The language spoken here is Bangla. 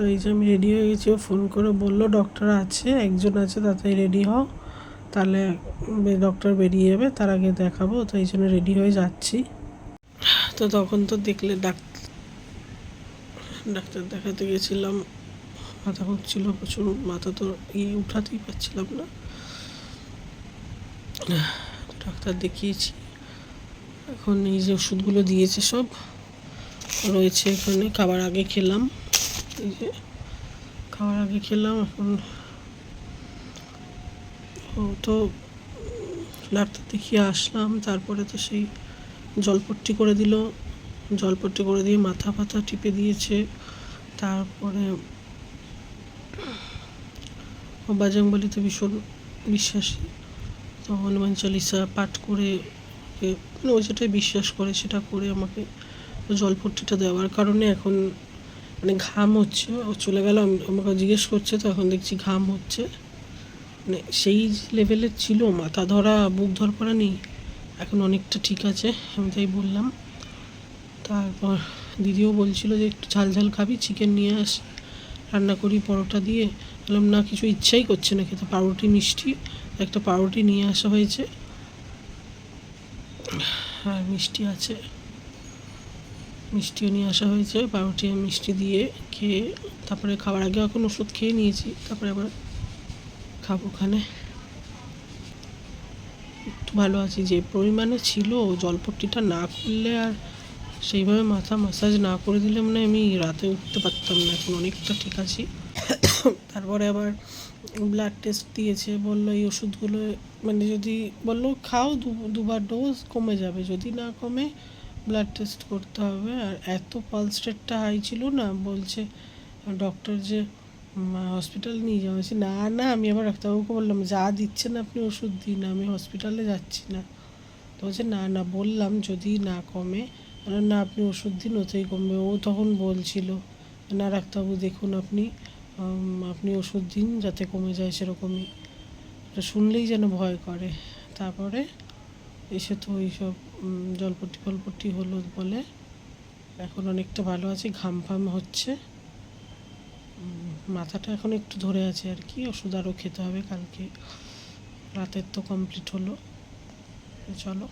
তো এই যে আমি রেডি হয়ে গেছি। ও ফোন করে বলল ডক্টর আছে, একজন আছে, তাড়াতাড়ি রেডি হও। তাহলে ডক্টর বেরিয়ে যাবে, তার আগে দেখাবো। তো এই জন্য রেডি হয়ে যাচ্ছি। তো তখন তো দেখলে ডাক্তার ডাক্তার দেখাতে গেছিলাম। মাথা ঘুরছিল প্রচুর, মাথা তো ইয়ে উঠাতেই পারছিলাম না। ডাক্তার দেখিয়েছি। এখন এই যে ওষুধগুলো দিয়েছে সব, রয়েছে এখানে, খাবার আগে খেলাম। যে খাবার আগে খেলাম, এখন ও তো ডাক্তার দেখিয়ে আসলাম, তারপরে তো সেই জলপট্টি করে দিল। জলপট্টি করে দিয়ে মাথা ফাথা টিপে দিয়েছে। তারপরে ও বাজরংবলিতে ভীষণ বিশ্বাসী। তো হনুমান চালিসা পাঠ করে মানে ও যেটাই বিশ্বাস করে সেটা করে আমাকে জলপট্টিটা দেওয়ার কারণে এখন মানে ঘাম হচ্ছে, ও চলে গেল আমাকে জিজ্ঞেস করছে, তো এখন দেখছি ঘাম হচ্ছে। মানে সেই লেভেলের ছিল, মাথা ধরা, বুক ধরপড়া নেই, এখন অনেকটা ঠিক আছে, আমি তাই বললাম। তারপর দিদিও বলছিল যে, একটু ঝাল ঝাল খাবি চিকেন নিয়ে আস, রান্না করি পরোটা দিয়ে। বললাম, না, কিছু ইচ্ছাই করছে না খেতে, পাউরুটি, মিষ্টি, একটা পাউরুটি নিয়ে আসা হয়েছে। আর মিষ্টি আছে। মিষ্টিও নিয়ে আসা হয়েছে পাউরুটি মিষ্টি দিয়ে খেয়ে, তারপরে খাবার আগে এখন ওষুধ খেয়ে নিয়েছি, তারপরে আবার খাব ওখানে। একটু ভালো আছি, যে পরিমাণে ছিল, জলপট্টিটা না করলে আর সেইভাবে মাথা মাসাজ না করে দিলে মানে আমি রাতে উঠতে পারতাম না, এখন অনেকটা ঠিক আছি। তারপরে আবার ব্লাড টেস্ট দিয়েছে, বলল এই ওষুধগুলো মানে যদি বলল খাও দুবার ডোজ কমে যাবে, যদি না কমে ব্লাড টেস্ট করতে হবে। আর এত পালস রেটটা হাই ছিল না, বলছে ডক্টর যে হসপিটাল নিয়ে যাওয়া হয়েছে না না, আমি আবার ডাক্তারবাবুকে বললাম, যা দিচ্ছেন আপনি ওষুধ দিন, আমি হসপিটালে যাচ্ছি না। তো বলছে, না না, বললাম যদি না কমে। না, আপনি ওষুধ দিন, ওতেই কমবে। ও তখন বলছিল, না, ডাক্তারবাবু, দেখুন আপনি আপনি ওষুধ দিন, যাতে কমে যায় সেরকমই। শুনলেই যেন ভয় করে। তারপরে এসে তো এইসব জলপট্টি ফলপট্টি হলো বলে। এখন অনেকটা ভালো আছে, ঘাম ফাম হচ্ছে। মাথাটা এখন একটু ধরে আছে আর কি, ওষুধ আরও খেতে হবে কালকে। রাতের তো কমপ্লিট হলো। চলো